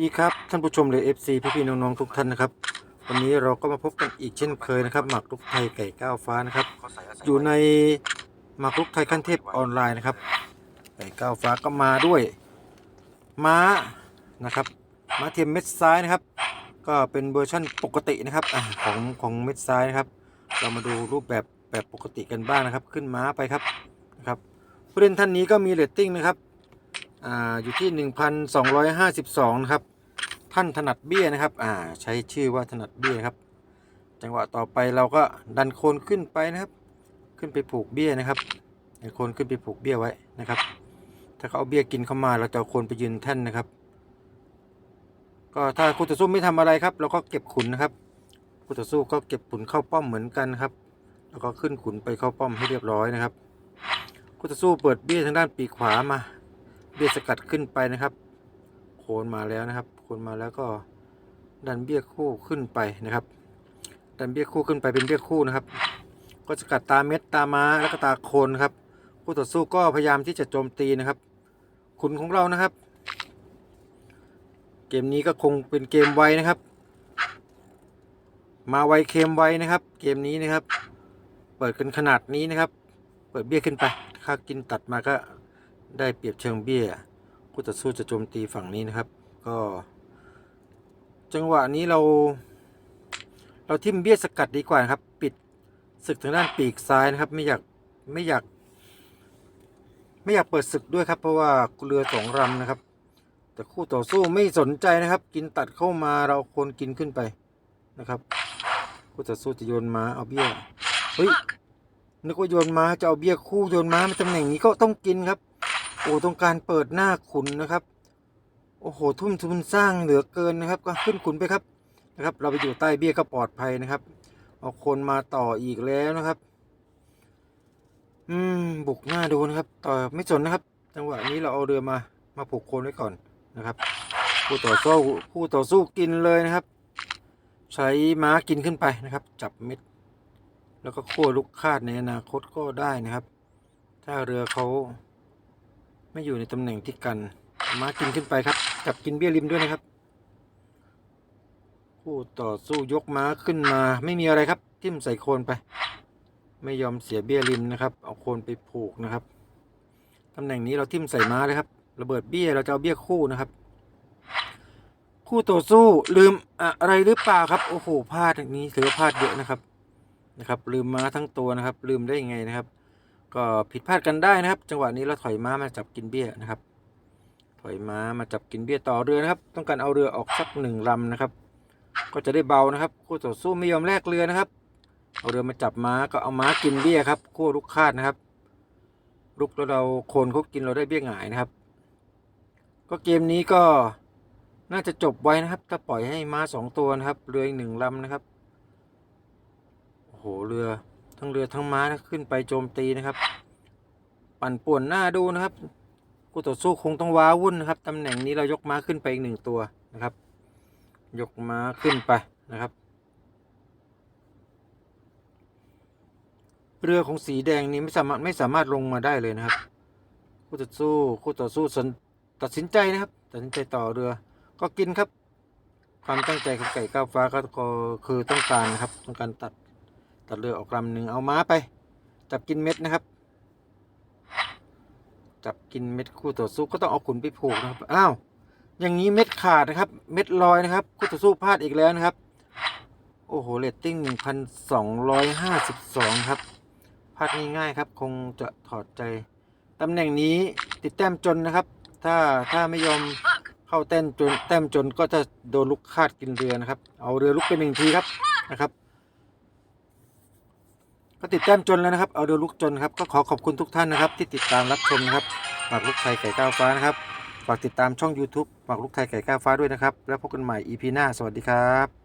ดีครับท่านผู้ชมเลย FC พี่พี่ๆน้องๆทุกท่านนะครับ วันนี้เราก็มาพบกันอีกเช่นเคยนะครับหมากรุกไทยไก่ก้าวฟ้านะครับ อยู่ในหมากรุกไทยขั้นเทพออนไลน์นะครับ ไก่ก้าวฟ้าก็มาด้วยม้านะครับม้าเทียมเม็ดซ้ายนะครับ ก็เป็นเวอร์ชั่นปกตินะครับอของของเม็ดซ้ายนะครับ เรามาดูรูปแบบแบบปกติกันบ้างนะครับ ขึ้นม้าไปครับนะครับผู้เล่นท่านนี้ก็มีเรตติ้งนะครับ อ่าอยู่ที่ 1,252นะครับท่านถนัดเบี้ยนะครับอ่าใช้ชื่อว่าถนัดเบี้ยครับ จังหวะต่อไปเราก็ดันโคนขึ้นไปนะครับ ขึ้นไปผูกเบี้ยนะครับดันโคนขึ้นไปผูกเบี้ยไว้นะครับ ถ้าเขาเอาเบี้ยกินเข้ามาเราจะเอาโคนไปยืนแท่นนะครับ ก็ถ้าคู่ต่อสู้ไม่ทำอะไรครับเราก็เก็บขุนนะครับคู่ต่อสู้ก็เก็บขุนเข้าป้อมเหมือนกันครับ แล้วก็ขึ้นขุนไปเข้าป้อมให้เรียบร้อยนะครับคู่ต่อสู้เปิดเบี้ยทางด้านปีกขวามา เบี้ยสกัดขึ้นไปนะครับ โคนมาแล้วนะครับ โคนมาแล้วก็ดันเบี้ยคู่ขึ้นไปนะครับ ดันเบี้ยคู่ขึ้นไปเป็นเบี้ยคู่นะครับ ก็สกัดตาเม็ดตาม้าแล้วก็ตาโคนครับคู่ต่อสู้ก็พยายามที่จะโจมตีนะครับขุนของเรานะครับ เกมนี้ก็คงเป็นเกมไวนะครับ มาไวเค็มไวนะครับ เกมนี้นะครับ เปิดกันขนาดนี้นะครับ เปิดเบี้ยขึ้นไปถ้ากินตัดมาก็ ได้เปรียบเชิงเบี้ยคู่ต่อสู้จะโจมตีฝั่งนี้นะครับ ก็ จังหวะนี้เรา เราทิมเบี้ยสกัดดีกว่านะครับ ปิดศึกทางด้านปีกซ้ายนะครับ ไม่อยากไม่อยาก ไม่อยากเปิดศึกด้วยครับ เพราะว่าเรือสองลำนะครับ แต่คู่ต่อสู้ไม่สนใจนะครับ กินตัดเข้ามาเราคนกินขึ้นไปนะครับคู่ต่อสู้จะโยนม้าเอาเบี้ยเฮ้ยนึกว่าโยนม้าจะเอาเบี้ยคู่โยนม้ามาตำแหน่งนี้ก็ต้องกินครับ โอ้ต้องการเปิดหน้าขุนนะครับ โอ้โหทุ่มทุนสร้างเหลือเกินนะครับ ก็ขึ้นขุนไปครับนะครับ เราไปอยู่ใต้เบี้ยก็ปลอดภัยนะครับเอาคนมาต่ออีกแล้วนะครับ อืมบุกหน้าดูนะครับ ต่อไม่สนนะครับ จังหวะนี้เราเอาเรือมามาผูกโคนไว้ก่อนนะครับคู่ต่อสู้คู่ต่อสู้กินเลยนะครับ ใช้ม้ากินขึ้นไปนะครับ จับเม็ด แล้วก็ขั้วลูกคาดในอนาคตก็ได้นะครับ ถ้าเรือเขา ไม่อยู่ในตำแหน่งที่กันม้ากินขึ้นไปครับ จับกินเบี้ยริมด้วยนะครับคู่ต่อสู้ยกม้าขึ้นมา ไม่มีอะไรครับ ทิ่มใส่โคนไป ไม่ยอมเสียเบี้ยริมนะครับ เอาโคนไปผูกนะครับตำแหน่งนี้เราทิ่มใส่ม้าเลยครับ ระเบิดเบี้ยเราจะเอาเบี้ยคู่นะครับ คู่ต่อสู้ลืมอะไรหรือเปล่าครับโอ้โหพลาดอย่างนี้ถือว่าพลาดเยอะนะครับนะครับ ลืมม้าทั้งตัวนะครับ ลืมได้ยังไงนะครับ ก็ผิดพลาดกันได้นะครับ จังหวะนี้เราถอยม้ามาจับกินเบี้ยนะครับ ถอยม้ามาจับกินเบี้ยต่อเรือนะครับ ต้องการเอาเรือออกสักหนึ่งลำนะครับ ก็จะได้เบานะครับ คู่ต่อสู้ไม่ยอมแลกเรือนะครับ เอาเรือมาจับม้าก็เอาม้ากินเบี้ยครับ คู่ลูกคาดนะครับลุกแล้วเราโคนเขากินเราได้เบี้ยหงายนะครับ ก็เกมนี้ก็น่าจะจบไว้นะครับ ถ้าปล่อยให้ม้าสองตัวนะครับ เรืออีกหนึ่งลำนะครับโอ้โหเรือ ทั้งเรือทั้งม้านะขึ้นไปโจมตีนะครับ ปั่นป่วนหน้าดูนะครับคู่ต่อสู้คงต้องว้าวุ่นนะครับตำแหน่งนี้เรายกม้าขึ้นไปอีกหนึ่งตัวนะครับ ยกม้าขึ้นไปนะครับ เรือของสีแดงนี้ไม่สามารถไม่สามารถลงมาได้เลยนะครับคู่ต่อสู้คู่ต่อสู้สนตัดสินใจนะครับ ตัดสินใจต่อเรือก็กินครับ ความตั้งใจของไก่ก้าวฟ้าก็ก็คือต้องการนะครับต้องการตัด ตัดเรือออกลำหนึ่งเอาม้าไป จับกินเม็ดนะครับ จับกินเม็ดคู่ต่อสู้ก็ต้องเอาขุนไปผูกนะครับอ้าวอย่างนี้เม็ดขาดนะครับ เม็ดลอยนะครับ คู่ต่อสู้พลาดอีกแล้วนะครับ โอ้โหเรตติ้งหนึ่งพันสองร้อยห้าสิบสองครับพลาดง่ายๆครับ คงจะถอดใจตำแหน่งนี้ติดแต้มจนนะครับ ถ้าถ้าไม่ยอมเข้าแต้มจนแต้มจนก็จะโดนลูกคาดกินเรือนะครับ เอาเรือลุกไปหนึ่งทีครับนะครับ ก็ติดแต้มจนแล้วนะครับ เอาเดือลุกจนครับก็ขอขอบคุณทุกท่านนะครับ ที่ติดตามรับชมนะครับหมากลุกไทยไก่ก้าวฟ้านะครับฝากติดตามช่อง YouTube หมากลุกไทยไก่ก้าวฟ้าด้วยนะครับ แล้วพบกันใหม่ EP หน้าสวัสดีครับ